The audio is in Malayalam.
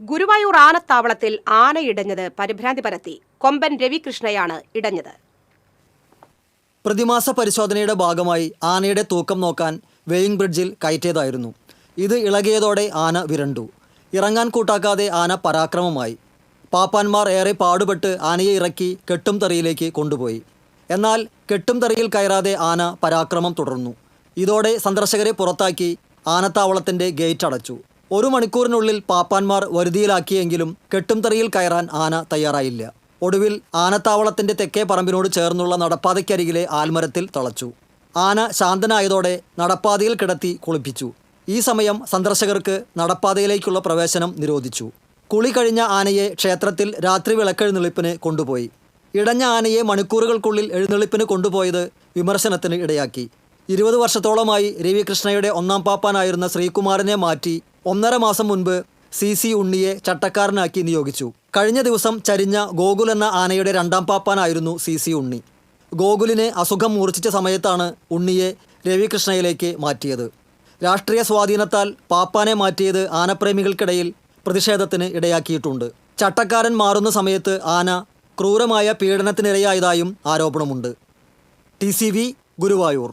ഗുരുവായൂർ ആനത്താവളത്തിൽ ആന ഇടഞ്ഞത് പരിഭ്രാന്തി പരത്തി കൊമ്പൻ രവികൃഷ്ണയാണ് ഇടഞ്ഞത്. പ്രതിമാസ പരിശോധനയുടെ ഭാഗമായി ആനയുടെ തൂക്കം നോക്കാൻ വെയിങ് ബ്രിഡ്ജിൽ കയറ്റിയതായിരുന്നു. ഇത് ഇളകിയതോടെ ആന വിരണ്ടു. ഇറങ്ങാൻ കൂട്ടാക്കാതെ ആന പരാക്രമമായി. പാപ്പാന്മാർ ഏറെ പാടുപെട്ട് ആനയെ ഇറക്കി കെട്ടും തറിയിലേക്ക് കൊണ്ടുപോയി. എന്നാൽ കെട്ടും തറിയിൽ കയറാതെ ആന പരാക്രമം തുടർന്നു. ഇതോടെ സന്ദർശകരെ പുറത്താക്കി ആനത്താവളത്തിന്റെ ഗേറ്റ് അടച്ചു. ഒരു മണിക്കൂറിനുള്ളിൽ പാപ്പാന്മാർ വരുതിയിലാക്കിയെങ്കിലും കെട്ടും തറിയിൽ കയറാൻ ആന തയ്യാറായില്ല. ഒടുവിൽ ആനത്താവളത്തിന്റെ തെക്കേ പറമ്പിനോട് ചേർന്നുള്ള നടപ്പാതയ്ക്കരികിലെ ആൽമരത്തിൽ തളച്ചു. ആന ശാന്തനായതോടെ നടപ്പാതയിൽ കിടത്തി കുളിപ്പിച്ചു. ഈ സമയം സന്ദർശകർക്ക് നടപ്പാതയിലേക്കുള്ള പ്രവേശനം നിരോധിച്ചു. കുളി കഴിഞ്ഞ ആനയെ ക്ഷേത്രത്തിൽ രാത്രി വിളക്കെഴുന്നള്ളിപ്പിന് കൊണ്ടുപോയി. ഇടഞ്ഞ ആനയെ മണിക്കൂറുകൾക്കുള്ളിൽ എഴുന്നള്ളിപ്പിന് കൊണ്ടുപോയത് വിമർശനത്തിന് ഇടയാക്കി. ഇരുപത് വർഷത്തോളമായി രവികൃഷ്ണയുടെ ഒന്നാം പാപ്പാനായിരുന്ന ശ്രീകുമാരനെ മാറ്റി ഒന്നര മാസം മുൻപ് സി സി ഉണ്ണിയെ ചട്ടക്കാരനാക്കി നിയോഗിച്ചു. കഴിഞ്ഞ ദിവസം ചരിഞ്ഞ ഗോകുൽ എന്ന ആനയുടെ രണ്ടാം പാപ്പാനായിരുന്നു സി സി ഉണ്ണി. ഗോകുലിനെ അസുഖം മൂർച്ഛിച്ച സമയത്താണ് ഉണ്ണിയെ രവികൃഷ്ണയിലേക്ക് മാറ്റിയത്. രാഷ്ട്രീയ സ്വാധീനത്താൽ പാപ്പാനെ മാറ്റിയത് ആനപ്രേമികൾക്കിടയിൽ പ്രതിഷേധത്തിന് ഇടയാക്കിയിട്ടുണ്ട്. ചട്ടക്കാരൻ മാറുന്ന സമയത്ത് ആന ക്രൂരമായ പീഡനത്തിനിരയായതായും ആരോപണമുണ്ട്. ടി ഗുരുവായൂർ.